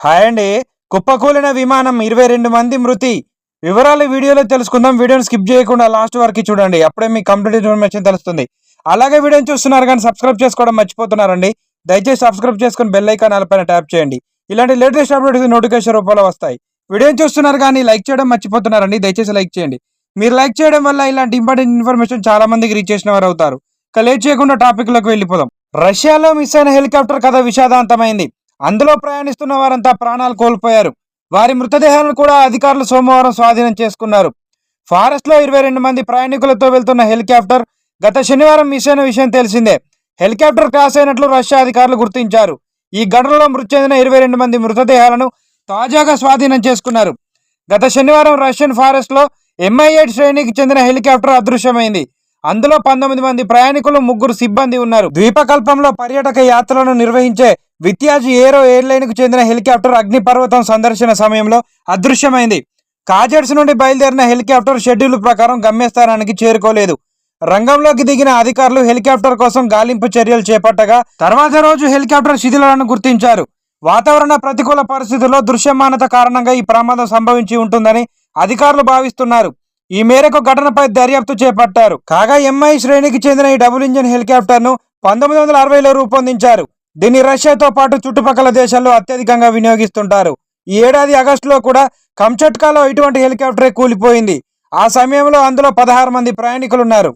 Hi అండి. కుప్పకూలిన విమానం ఇరవై రెండు మంది మృతి. వివరాలు వీడియోలో తెలుసుకుందాం. వీడియోని స్కిప్ చేయకుండా లాస్ట్ వరకు చూడండి. అప్పుడే మీకు కంప్లీట్ ఇన్ఫర్మేషన్ తెలుస్తుంది. అలాగే వీడియోని చూస్తున్నారు కానీ సబ్స్క్రైబ్ చేసుకోవడం మర్చిపోతున్నారండి. దయచేసి సబ్స్క్రైబ్ చేసుకుని బెల్ ఐకాన్ పైన ట్యాప్ చేయండి. ఇలాంటి లేటెస్ట్ అప్డేట్స్ నోటిఫికేషన్ రూపంలో వస్తాయి. వీడియోని చూస్తున్నారు కానీ లైక్ చేయడం మర్చిపోతున్నారండి. దయచేసి లైక్ చేయండి. మీరు లైక్ చేయడం వల్ల ఇలాంటి ఇంపార్టెంట్ ఇన్ఫర్మేషన్ చాలా మందికి రీచ్ చేసిన వారు అవుతారు. ఇక లేట్ చేయకుండా టాపిక్లోకి వెళ్ళిపోదాం. రష్యాలో మిస్ అయిన హెలికాప్టర్ కథ విషాదాంతమైంది. అందులో ప్రయాణిస్తున్న వారంతా ప్రాణాలు కోల్పోయారు. వారి మృతదేహాలను కూడా అధికారులు సోమవారం స్వాధీనం చేసుకున్నారు. ఫారెస్ట్లో ఇరవై రెండు మంది ప్రయాణికులతో వెళ్తున్న హెలికాప్టర్ గత శనివారం మిస్ అయిన విషయం తెలిసిందే. హెలికాప్టర్ క్రాస్ అయినట్లు రష్యా అధికారులు గుర్తించారు. ఈ ఘటనలో మృతి చెందిన ఇరవై రెండు మంది మృతదేహాలను తాజాగా స్వాధీనం చేసుకున్నారు. గత శనివారం రష్యన్ ఫారెస్ట్లో ఎంఐఎడ్ శ్రేణికి చెందిన హెలికాప్టర్ అదృశ్యమైంది. అందులో పంతొమ్మిది మంది ప్రయాణికులు ముగ్గురు సిబ్బంది ఉన్నారు. ద్వీపకల్పంలో పర్యాటక యాత్రలను నిర్వహించే విత్యాజ్ ఏరో ఎయిర్లైన్కు చెందిన హెలికాప్టర్ అగ్నిపర్వతం సందర్శన సమయంలో అదృశ్యమైంది. కాజెట్స్ నుండి బయలుదేరిన హెలికాప్టర్ షెడ్యూల్ ప్రకారం గమ్యస్థానానికి చేరుకోలేదు. రంగంలోకి దిగిన అధికారులు హెలికాప్టర్ కోసం గాలింపు చర్యలు చేపట్టగా తర్వాత రోజు హెలికాప్టర్ శిథిలాలను గుర్తించారు. వాతావరణ ప్రతికూల పరిస్థితుల్లో దృశ్యమానత కారణంగా ఈ ప్రమాదం సంభవించి ఉంటుందని అధికారులు భావిస్తున్నారు. ఈ మేరకు ఘటనపై దర్యాప్తు చేపట్టారు. కాగా ఎంఐ శ్రేణికి చెందిన ఈ డబుల్ ఇంజిన్ హెలికాప్టర్ను పంతొమ్మిది వందల అరవైలో రూపొందించారు. దీన్ని రష్యాతో పాటు చుట్టుపక్కల దేశాల్లో అత్యధికంగా వినియోగిస్తుంటారు. ఈ ఏడాది ఆగస్టులో కూడా కంచట్కాలో ఇటువంటి హెలికాప్టరే కూలిపోయింది. ఆ సమయంలో అందులో పదహారు మంది ప్రయాణికులు ఉన్నారు